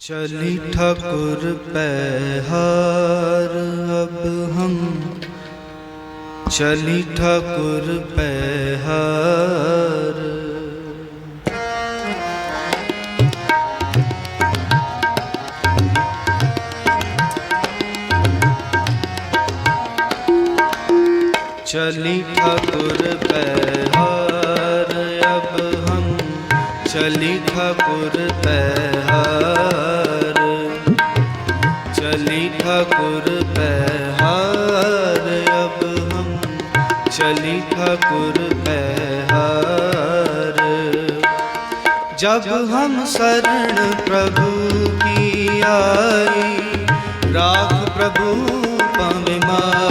चली ठाकुर पैहार अब हम चली ठाकुर पैहार चली ठाकुर पैहार अब हम चली ठाकुर पैहार ठाकुर पैहार अब हम चली ठाकुर पैहार जब हम शरण प्रभु की आई राख प्रभु पविमार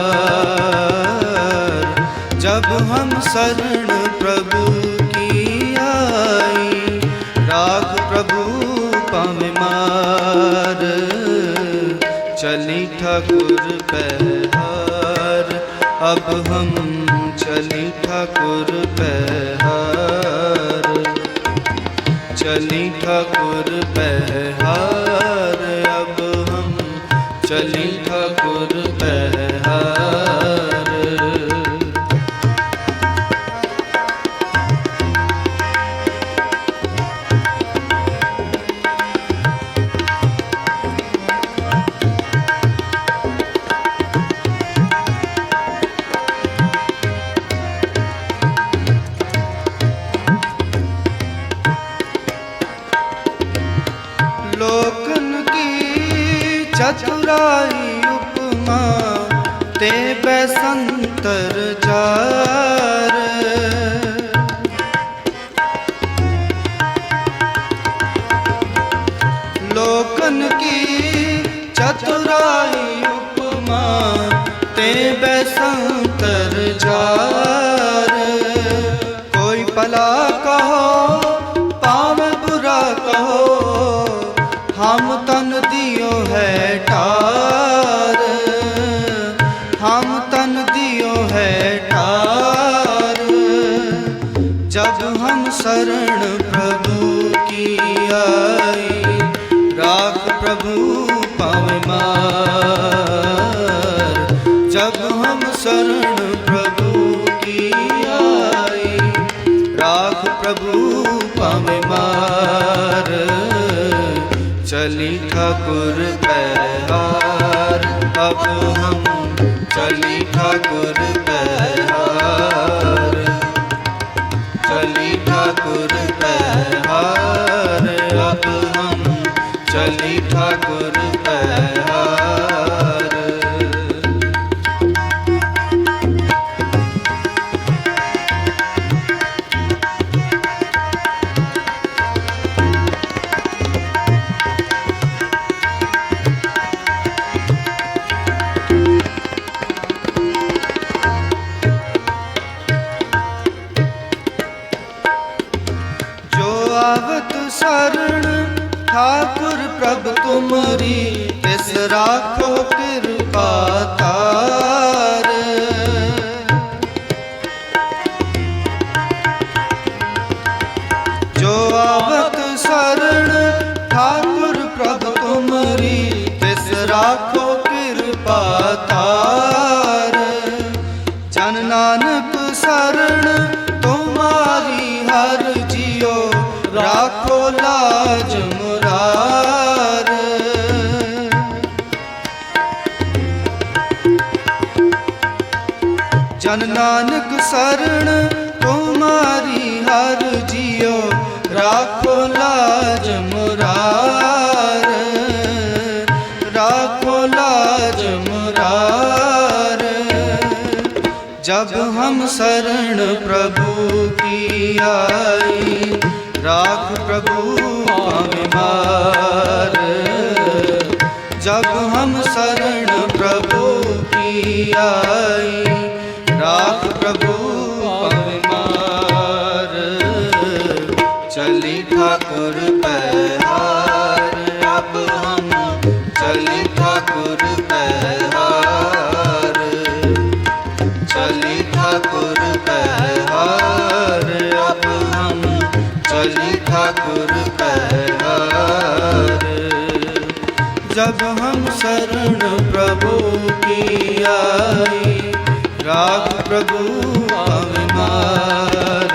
जब हम शरण प्रभु चली ठाकुर पैहार अब हम चली ठाकुर पैहार चली ठाकुर बहार अब हम चली ਚਤੁਰਾਈ ਉਪਮਾ ਤੇ ਬੈਸੰਤਰ ਚਾਰ। ਲੋਕਨ ਕੀ ਚਤੁਰਾਈ ਉਪਮਾ ਤੇ ਬੈਸੰਤਰ ਚਾਰ। चली ठाकुर पैहार अब हम चली ठाकुर पैहार चली ठाकुर पैहार अब हम चली ठाकुर पैहार ठाकुर प्रभ तुमरी तिस राखो कृपा तार जो आवत शरण ठाकुर प्रभ तुमरी तिस राखो कृपा तार जन नानक शरण तुम्हारी हर जियो राखो लाज ਜਨ ਨਾਨਕ ਸਰਣ ਤੁਮਾਰੀ ਹਰ ਜੀਓ ਰਾਖੋ ਲਾਜ ਮੁਰਾਰ, ਰਾਖੋ ਲਾਜ ਮੁਰਾਰ। ਜਬ ਹਮ ਸਰਣ ਪ੍ਰਭੂ ਕੀ ਆਈ, ਰਾਖ ਪ੍ਰਭੂ ਪਾਵੇ ਮਾਰ। ਜਬ ਹਮ ਸਰਣ ਪ੍ਰਭੂ ਕੀ ਆਈ ਰਾਖ ਪ੍ਰਭੂ ਪਵ ਮਾਰ ਚਲੀ ਠਾਕੁਰ ਪਹਿਹਾਰ ਅਬ ਹਮ ਚਲੀ ਠਾਕੁਰ ਪਹਿਹਾਰ ਚਲੀ ਠਾਕੁਰ ਪਹਿਹਾਰ ਅਬ ਹਮ ਠਾਕੁਰ ਪਹਿਹਾਰ ਜਬ ਹਮ ਸ਼ਰਨ ਪ੍ਰਭੂ ਆਪ ਪ੍ਰਭੂ ਆਵਨਾਰ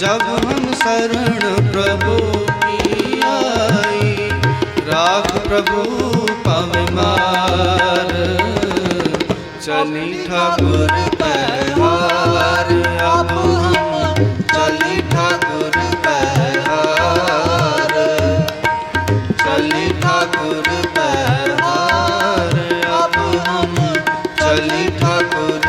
ਜਬ ਹਮ ਸਰਣ ਪ੍ਰਭੂ ਕੀ ਆਈ ਰਾਖ ਪ੍ਰਭੂ ਪਵਮਾਰ ਚਲੀ ਠਾਕੁਰ ਪਹਿਹਾਰ ਆਪ ਹਮ ਚਲੀ ਠਾਕੁਰ ਪਹਿਹਾਰ ਚਲੀ ਠਾਕੁਰ ਪਹਿਹਾਰ কালী ঠাকুর